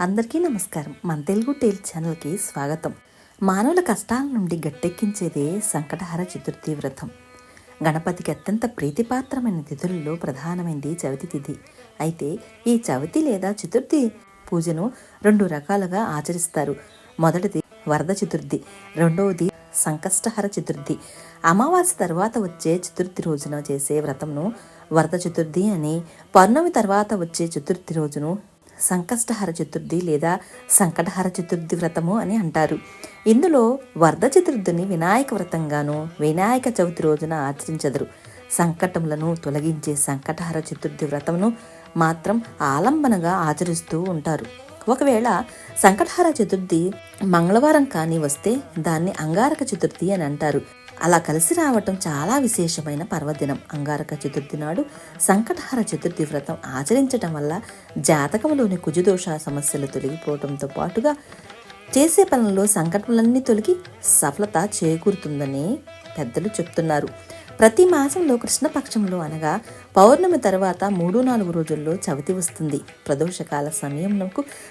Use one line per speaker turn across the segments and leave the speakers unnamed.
అందరికీ నమస్కారం. మన తెలుగు టేల్ ఛానల్కి స్వాగతం. మానవుల కష్టాల నుండి గట్టెక్కించేదే సంకటహర చతుర్థి వ్రతం. గణపతికి అత్యంత ప్రీతిపాత్రమైన తిథులలో ప్రధానమైనది చవితి తిథి. అయితే ఈ చవితి లేదా చతుర్థి పూజను రెండు రకాలుగా ఆచరిస్తారు. మొదటిది వరద చతుర్థి రెండవది సంకష్టహర చతుర్థి. అమావాస్య తర్వాత వచ్చే చతుర్థి రోజున చేసే వ్రతంను వరద చతుర్థి అని పౌర్ణమి తర్వాత వచ్చే చతుర్థి రోజును సంకష్టహర చతుర్థి లేదా సంకటహర చతుర్థి వ్రతము అని అంటారు. ఇందులో వరద చతుర్థిని వినాయక వ్రతంగాను వినాయక చవితి రోజున ఆచరించదరు. సంకటములను తొలగించే సంకటహర చతుర్థి వ్రతమును మాత్రం ఆలంబనగా ఆచరిస్తూ ఉంటారు. ఒకవేళ సంకటహర చతుర్థి మంగళవారం కానీ వస్తే దాన్ని అంగారక చతుర్థి అని అంటారు. అలా కలిసి రావటం చాలా విశేషమైన పర్వదినం. అంగారక చతుర్థి నాడు సంకటహర చతుర్థి వ్రతం ఆచరించటం వల్ల జాతకంలోని కుజుదోష సమస్యలు తొలగిపోవడంతో పాటుగా చేసే పనుల్లో సంకటములన్నీ తొలగి సఫలత చేకూరుతుందని పెద్దలు చెప్తున్నారు. ప్రతి మాసంలో కృష్ణపక్షంలో అనగా పౌర్ణమి తర్వాత మూడు నాలుగు రోజుల్లో చవితి వస్తుంది. ప్రదోషకాల సమయంలో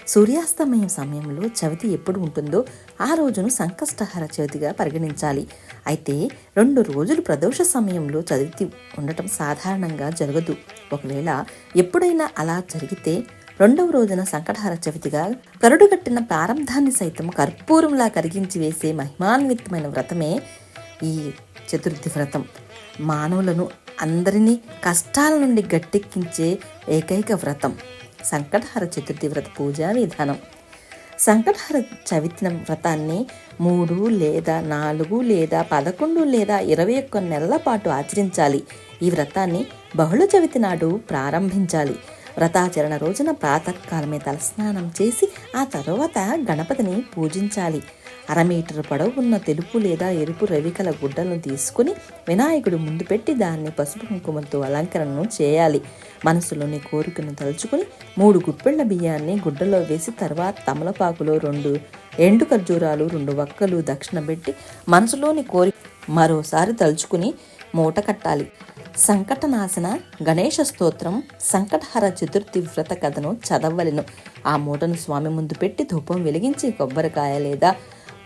సూర్యాస్తమయం సమయంలో చవితి ఎప్పుడు ఉంటుందో ఆ రోజును సంకష్టహర చవితిగా పరిగణించాలి. అయితే రెండు రోజులు ప్రదోష సమయంలో చవితి ఉండటం సాధారణంగా జరగదు. ఒకవేళ ఎప్పుడైనా అలా జరిగితే రెండవ రోజున సంకటహర చవితిగా కరుడుగట్టిన ప్రారంభాన్ని సైతం కర్పూరంలా కరిగించి వేసే మహిమాన్వితమైన వ్రతమే ఈ చతుర్థి వ్రతం. మానవులను అందరినీ కష్టాల నుండి గట్టెక్కించే ఏకైక వ్రతం. సంకటహర చతుర్థి వ్రత పూజా విధానం. సంకటహర చవితిన వ్రతాన్ని మూడు లేదా నాలుగు లేదా పదకొండు లేదా ఇరవై ఒక్క నెలల పాటు ఆచరించాలి. ఈ వ్రతాన్ని బహుళ చవితి నాడు ప్రారంభించాలి. వ్రతాచరణ రోజున ప్రాతకాలమే తలస్నానం చేసి ఆ తర్వాత గణపతిని పూజించాలి. అర మీటర్ పొడవు ఉన్న తెలుపు లేదా ఎరుపు రవికల గుడ్డలను తీసుకుని వినాయకుడు ముందు పెట్టి దాన్ని పసుపు కుంకుమతో అలంకరణను చేయాలి. మనసులోని కోరికను తలుచుకుని మూడు గుప్పెళ్ళ బియ్యాన్ని గుడ్డలో వేసి తర్వాత తమలపాకులో రెండు ఎండు ఖర్జూరాలు రెండు వక్కలు దక్షిణ పెట్టి మనసులోని కోరిక మరోసారి తలుచుకుని మూట కట్టాలి. సంకటనాశన గణేష స్తోత్రం సంకటహర చతుర్థి వ్రత కథను చదవలెను. ఆ మూటను స్వామి ముందు పెట్టి ధూపం వెలిగించి కొబ్బరికాయ లేదా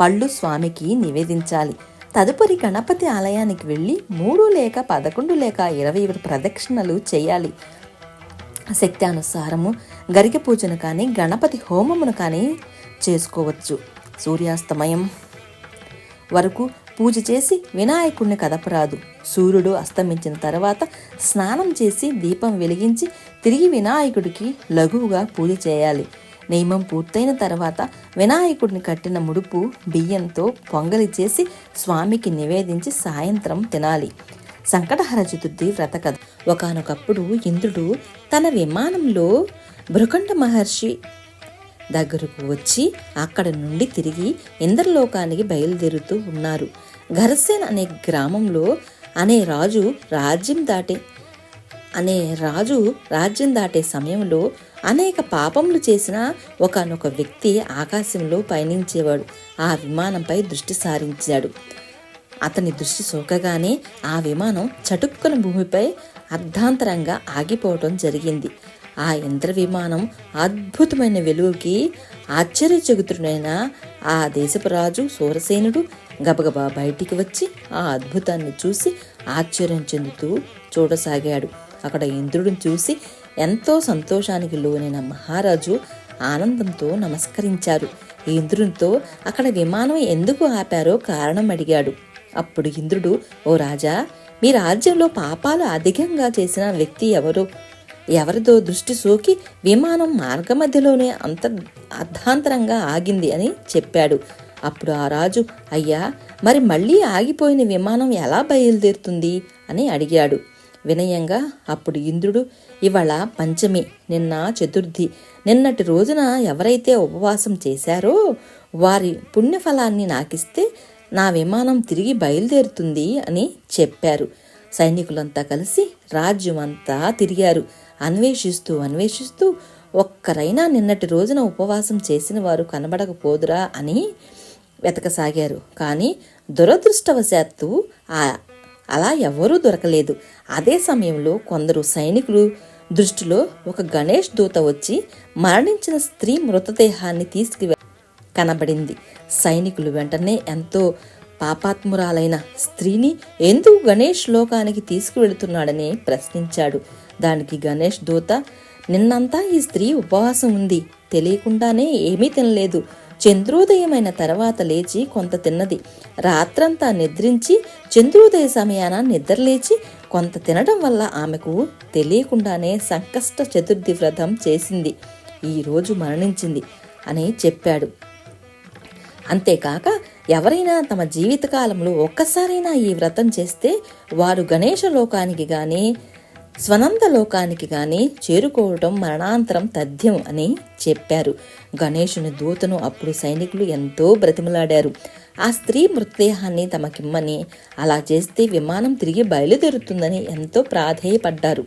పళ్ళు స్వామికి నివేదించాలి. తదుపరి గణపతి ఆలయానికి వెళ్ళి మూడు లేక పదకొండు లేక ఇరవై ప్రదక్షిణలు చేయాలి. శక్తి అనుసారము గరిక పూజను కానీ గణపతి హోమమును కానీ చేసుకోవచ్చు. సూర్యాస్తమయం వరకు పూజ చేసి వినాయకుడిని కదపరాదు. సూర్యుడు అస్తమించిన తర్వాత స్నానం చేసి దీపం వెలిగించి తిరిగి వినాయకుడికి లఘువుగా పూజ చేయాలి. నియమం పూర్తయిన తర్వాత వినాయకుడిని కట్టిన ముడుపు బియ్యంతో పొంగలి చేసి స్వామికి నివేదించి సాయంత్రం తినాలి. సంకటహర చతుర్థి వ్రత కథ. ఒకనొకప్పుడు ఇంద్రుడు తన విమానంలో భృకంఠ మహర్షి దగ్గరకు వచ్చి అక్కడ నుండి తిరిగి ఇంద్రలోకానికి బయలుదేరుతూ ఉన్నారు. ఘర్సేన్ అనే గ్రామంలో అనే రాజు రాజ్యం దాటే అనే రాజు రాజ్యం దాటే సమయంలో అనేక పాపములు చేసిన ఒకనొక వ్యక్తి ఆకాశంలో పయనించేవాడు. ఆ విమానంపై దృష్టి సారించాడు. అతని దృష్టి సోకగానే ఆ విమానం చటుక్కున భూమిపై అర్ధాంతరంగా ఆగిపోవటం జరిగింది. ఆ యంత్ర విమానం అద్భుతమైన వెలుగుకి ఆశ్చర్యచకుతుడైన ఆ దేశపు రాజు సూరసేనుడు గబగబా బయటికి వచ్చి ఆ అద్భుతాన్ని చూసి ఆశ్చర్యం చెందుతూ చూడసాగాడు. అక్కడ ఇంద్రుడిని చూసి ఎంతో సంతోషానికి లోనైన మహారాజు ఆనందంతో నమస్కరించారు. ఇంద్రునితో అక్కడ విమానం ఎందుకు ఆపారో కారణం అడిగాడు. అప్పుడు ఇంద్రుడు ఓ రాజా మీ రాజ్యంలో పాపాలు అధికంగా చేసిన వ్యక్తి ఎవరు? ఎవరిదో దృష్టి సోకి విమానం మార్గమధ్యలోనే అంత అర్ధాంతరంగా ఆగింది అని చెప్పాడు. అప్పుడు ఆ రాజు అయ్యా మరి మళ్ళీ ఆగిపోయిన విమానం ఎలా బయలుదేరుతుంది? అని అడిగాడు. వినయంగా అప్పుడు ఇంద్రుడు ఇవాళ పంచమి నిన్న చతుర్థి. నిన్నటి రోజున ఎవరైతే ఉపవాసం చేశారో వారి పుణ్యఫలాన్ని నాకిస్తే నా విమానం తిరిగి బయలుదేరుతుంది అని చెప్పారు. సైనికులంతా కలిసి రాజ్యం అంతా తిరిగారు. అన్వేషిస్తూ అన్వేషిస్తూ ఒక్కరైనా నిన్నటి రోజున ఉపవాసం చేసిన వారు కనబడకపోదురా అని వెతకసాగారు. కానీ దురదృష్టవశాత్తు ఆ అలా ఎవరూ దొరకలేదు. అదే సమయంలో కొందరు సైనికులు దృష్టిలో ఒక గణేష్ దూత వచ్చి మరణించిన స్త్రీ మృతదేహాన్ని తీసుకు కనబడింది. సైనికులు వెంటనే ఎంతో పాపాత్మురాలైన స్త్రీని ఎందుకు గణేష్ లోకానికి తీసుకువెళుతున్నాడని ప్రశ్నించాడు. దానికి గణేష్ దూత నిన్నంతా ఈ స్త్రీ ఉపవాసం ఉంది. తెలియకుండానే ఏమీ తినలేదు. చంద్రోదయమైన తర్వాత లేచి కొంత తిన్నది. రాత్రంతా నిద్రించి చంద్రోదయ సమయాన నిద్రలేచి కొంత తినడం వల్ల ఆమెకు తెలియకుండానే సంకష్ట చతుర్థి వ్రతం చేసింది. ఈరోజు మరణించింది అని చెప్పాడు. అంతేకాక ఎవరైనా తమ జీవితకాలంలో ఒక్కసారైనా ఈ వ్రతం చేస్తే వారు గణేష లోకానికి కానీ స్వనంద లోకానికి గాని చేరుకోవటం మరణాంతరం తథ్యం అని చెప్పారు. గణేషుని దూతను అప్పుడు సైనికులు ఎంతో బ్రతిమలాడారు. ఆ స్త్రీ మృతదేహాన్ని తమకిమ్మని అలా చేస్తే విమానం తిరిగి బయలుదేరుతుందని ఎంతో ప్రాధేయపడ్డారు.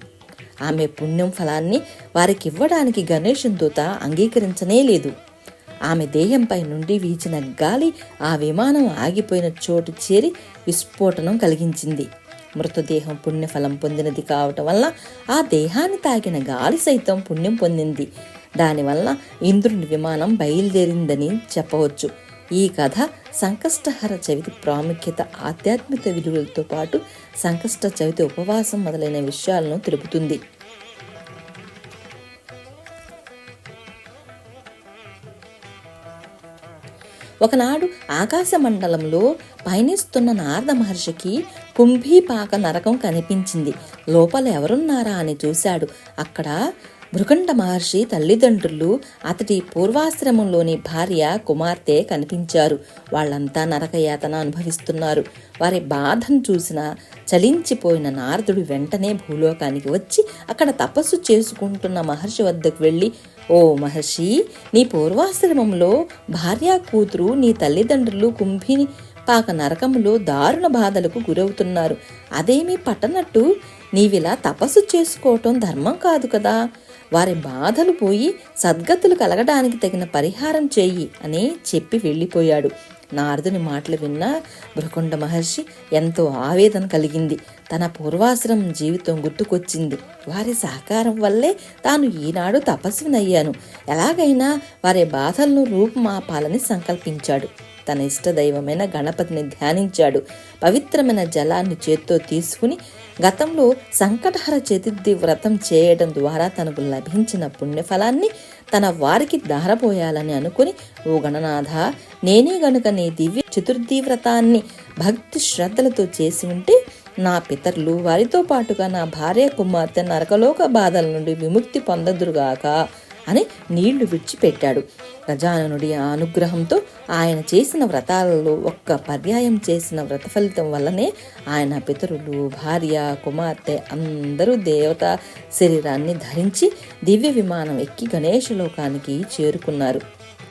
ఆమె పుణ్యం ఫలాన్ని వారికివ్వడానికి గణేషుని దూత అంగీకరించనే లేదు. ఆమె దేహంపై నుండి వీచిన గాలి ఆ విమానం ఆగిపోయిన చోటు చేరి విస్ఫోటనం కలిగించింది. మృతదేహం పుణ్యఫలం పొందినది కావటం వల్ల ఆ దేహాన్ని తాకిన గాలి సైతం పుణ్యం పొందింది. దానివల్ల ఇంద్రుని విమానం బయలుదేరిందని చెప్పవచ్చు. ఈ కథ సంకష్టహర చవితి ప్రాముఖ్యత ఆధ్యాత్మిక విలువలతో పాటు సంకష్ట చవితి ఉపవాసం మొదలైన విషయాలను తెలుపుతుంది. ఒకనాడు ఆకాశమండలంలో పయనిస్తున్న నారద మహర్షికి కుంభీపాక నరకం కనిపించింది. లోపల ఎవరున్నారా అని చూశాడు. అక్కడ భృకంఠ మహర్షి తల్లిదండ్రులు అతడి పూర్వాశ్రమంలోని భార్య కుమార్తె కనిపించారు. వాళ్ళంతా నరకయాతన అనుభవిస్తున్నారు. వారి బాధను చూసిన చలించిపోయిన నారదుడు వెంటనే భూలోకానికి వచ్చి అక్కడ తపస్సు చేసుకుంటున్న మహర్షి వద్దకు వెళ్ళి ఓ మహర్షి నీ పూర్వాశ్రమంలో భార్య కూతురు నీ తల్లిదండ్రులు కుంభిని పాక నరకములో దారుణ బాధలకు గురవుతున్నారు. అదేమీ పట్టనట్టు? నీవిలా తపస్సు చేసుకోవటం ధర్మం కాదు కదా. వారి బాధలు పోయి సద్గతులు కలగడానికి తగిన పరిహారం చెయ్యి అని చెప్పి వెళ్ళిపోయాడు. నారదుని మాటలు విన్న భృకుండ మహర్షి ఎంతో ఆవేదన కలిగింది. తన పూర్వాశ్రమం జీవితం గుర్తుకొచ్చింది. వారి సహకారం వల్లే తాను ఈనాడు తపస్వినయ్యాను. ఎలాగైనా వారి బాధలను రూపుమాపాలని సంకల్పించాడు. తన ఇష్టదైవమైన గణపతిని ధ్యానించాడు. పవిత్రమైన జలాన్ని చేత్తో తీసుకుని గతంలో సంకటహర చతుర్థి వ్రతం చేయడం ద్వారా తనకు లభించిన పుణ్యఫలాన్ని తన వారికి దారపోయాలని అనుకుని ఓ గణనాథ నేనే గనుక నీ దివ్య చతుర్థి వ్రతాన్ని భక్తి శ్రద్ధలతో చేసి ఉంటే నా పితరులు వారితో పాటుగా నా భార్య కుమార్తె నరకలోక బాధల నుండి విముక్తి పొందదురుగాక. అని నీళ్ళు విడిచిపెట్టాడు. గజాననుడి అనుగ్రహంతో ఆయన చేసిన వ్రతాలలో ఒక్క పర్యాయం చేసిన వ్రత ఫలితం వల్లనే ఆయన పితరులు భార్య కుమార్తె అందరూ దేవత శరీరాన్ని ధరించి దివ్య విమానం ఎక్కి గణేష లోకానికి చేరుకున్నారు.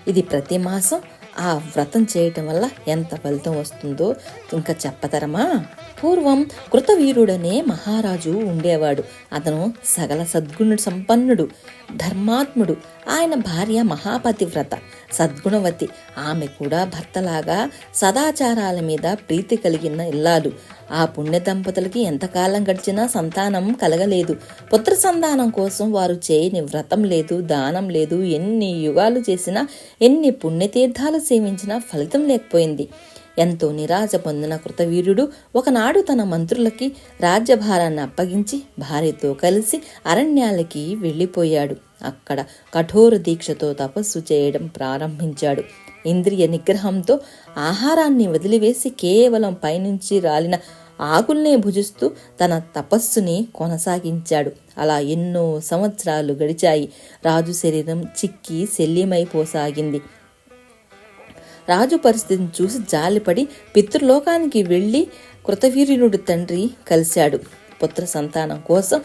ఇది ప్రతి మాసం ఆ వ్రతం చేయటం వల్ల ఎంత ఫలితం వస్తుందో ఇంకా చెప్పతరమా? పూర్వం కృతవీరుడనే మహారాజు ఉండేవాడు. అతను సగల సద్గుణుడు సంపన్నుడు ధర్మాత్ముడు. ఆయన భార్య మహాపతివ్రత. సద్గుణవతి. ఆమె కూడా భర్తలాగా సదాచారాల మీద ప్రీతి కలిగిన ఇల్లాలు. ఆ పుణ్య దంపతులకి ఎంతకాలం గడిచినా సంతానం కలగలేదు. పుత్ర సంతానం కోసం వారు చేయని వ్రతం లేదు దానం లేదు. ఎన్ని యుగాలు చేసినా ఎన్ని పుణ్యతీర్థాలు సేవించినా ఫలితం లేకపోయింది. ఎంతో నిరాశ పొందిన కృతవీరుడు ఒకనాడు తన మంత్రులకి రాజ్యభారాన్ని అప్పగించి భార్యతో కలిసి అరణ్యాలకి వెళ్ళిపోయాడు. అక్కడ కఠోర దీక్షతో తపస్సు చేయడం ప్రారంభించాడు. ఇంద్రియ నిగ్రహంతో ఆహారాన్ని వదిలివేసి కేవలం పైనుంచి రాలిన ఆకుల్నే భుజిస్తూ తన తపస్సుని కొనసాగించాడు. అలా ఎన్నో సంవత్సరాలు గడిచాయి. రాజు శరీరం చిక్కి శల్యమైపోసాగింది. రాజు పరిస్థితిని చూసి జాలిపడి పితృలోకానికి వెళ్ళి కృతవీర్యునుడి తండ్రి కలిశాడు. పుత్ర సంతానం కోసం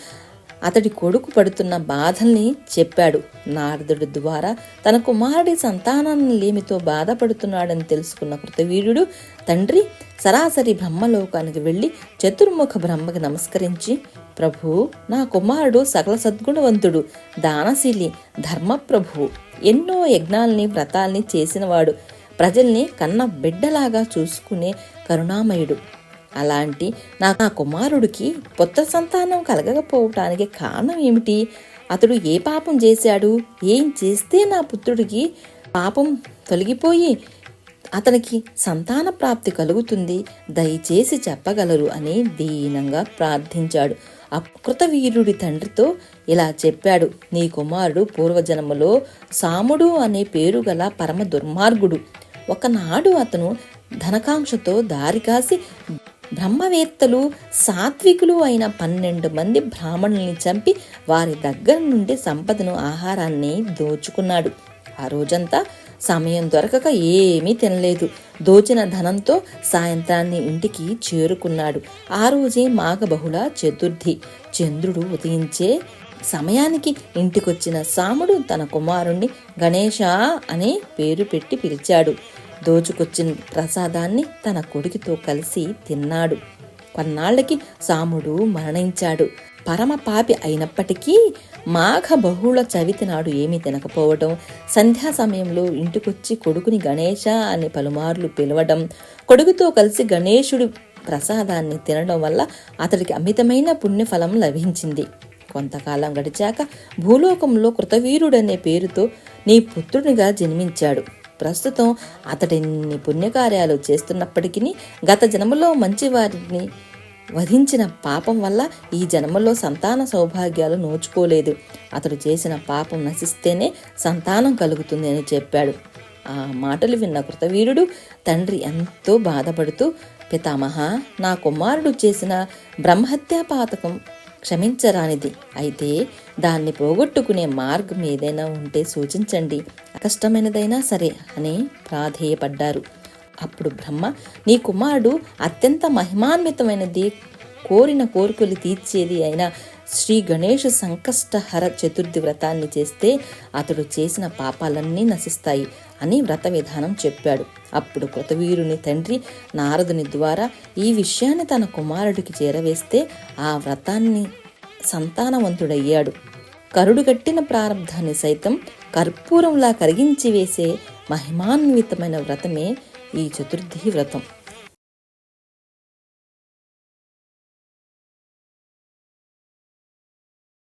అతడి కొడుకు పడుతున్న బాధల్ని చెప్పాడు. నారదుడి ద్వారా తన కుమారుడి సంతానాన్ని లేమితో బాధపడుతున్నాడని తెలుసుకున్న కృతవీర్యుడు తండ్రి సరాసరి బ్రహ్మలోకానికి వెళ్ళి చతుర్ముఖ బ్రహ్మకి నమస్కరించి ప్రభు నా కుమారుడు సకల సద్గుణవంతుడు దానశీలి ధర్మప్రభువు. ఎన్నో యజ్ఞాల్ని వ్రతాల్ని చేసినవాడు. ప్రజల్ని కన్న బిడ్డలాగా చూసుకునే కరుణామయుడు. అలాంటి నా కుమారుడికి పుత్ర సంతానం కలగకపోవటానికి కారణం ఏమిటి? అతడు ఏ పాపం చేశాడు? ఏం చేస్తే నా పుత్రుడికి పాపం తొలగిపోయి అతనికి సంతాన ప్రాప్తి కలుగుతుంది? దయచేసి చెప్పగలరు అని దీనంగా ప్రార్థించాడు. అకృతవీరుడి తండ్రితో ఇలా చెప్పాడు. నీ కుమారుడు పూర్వజన్మలో సాముడు అనే పేరు గల పరమ దుర్మార్గుడు. ఒకనాడు అతను ధనకాంక్షతో దారి కాసి బ్రహ్మవేత్తలు సాత్వికులు అయిన పన్నెండు మంది బ్రాహ్మణుల్ని చంపి వారి దగ్గర నుండి సంపదను ఆహారాన్ని దోచుకున్నాడు. ఆ రోజంతా సమయం దొరకక ఏమీ తినలేదు. దోచిన ధనంతో సాయంత్రాన్ని ఇంటికి చేరుకున్నాడు. ఆ రోజే మాఘబహుళ చతుర్థి. చంద్రుడు ఉదయించే సమయానికి ఇంటికొచ్చిన సాముడు తన కుమారుణ్ణి గణేష అనే పేరు పెట్టి పిలిచాడు. దోచుకొచ్చిన ప్రసాదాన్ని తన కొడుకుతో కలిసి తిన్నాడు. కొన్నాళ్ళకి సాముడు మరణించాడు. పరమ పాపి అయినప్పటికీ మాఘ బహుళ చవితి నాడు ఏమీ తినకపోవడం సంధ్యా సమయంలో ఇంటికొచ్చి కొడుకుని గణేష అని పలుమార్లు పిలవడం కొడుకుతో కలిసి గణేశుడి ప్రసాదాన్ని తినడం వల్ల అతడికి అమితమైన పుణ్యఫలం లభించింది. కొంతకాలం గడిచాక భూలోకంలో కృతవీరుడనే పేరుతో నీ పుత్రునిగా జన్మించాడు. ప్రస్తుతం అతడిన్ని పుణ్యకార్యాలు చేస్తున్నప్పటికీ గత జన్మలో మంచివారిని వధించిన పాపం వల్ల ఈ జన్మలో సంతాన సౌభాగ్యాలు నోచుకోలేదు. అతడు చేసిన పాపం నశిస్తేనే సంతానం కలుగుతుంది అని చెప్పాడు. ఆ మాటలు విన్న కృతవీరుడు తండ్రి ఎంతో బాధపడుతూ పితామహ నా కుమారుడు చేసిన బ్రహ్మహత్యా పాతకం క్షమించరానిది. అయితే దాన్ని పోగొట్టుకునే మార్గం ఏదైనా ఉంటే సూచించండి. కష్టమైనదైనా సరే అని ప్రాధేయపడ్డారు. అప్పుడు బ్రహ్మ నీ కుమారుడు అత్యంత మహిమాన్వితమైనది కోరిన కోరికలు తీర్చేది అయిన శ్రీ గణేష్ సంకష్టహర చతుర్థి వ్రతాన్ని చేస్తే అతడు చేసిన పాపాలన్నీ నశిస్తాయి అని వ్రత విధానం చెప్పాడు. అప్పుడు కృతవీరుని తండ్రి నారదుని ద్వారా ఈ విషయాన్ని తన కుమారుడికి చేరవేస్తే ఆ వ్రతాన్ని సంతానవంతుడయ్యాడు. కరుడు కట్టిన ప్రారంధాన్ని సైతం కర్పూరంలా కరిగించి వేసే మహిమాన్వితమైన వ్రతమే ఈ చతుర్థి వ్రతం.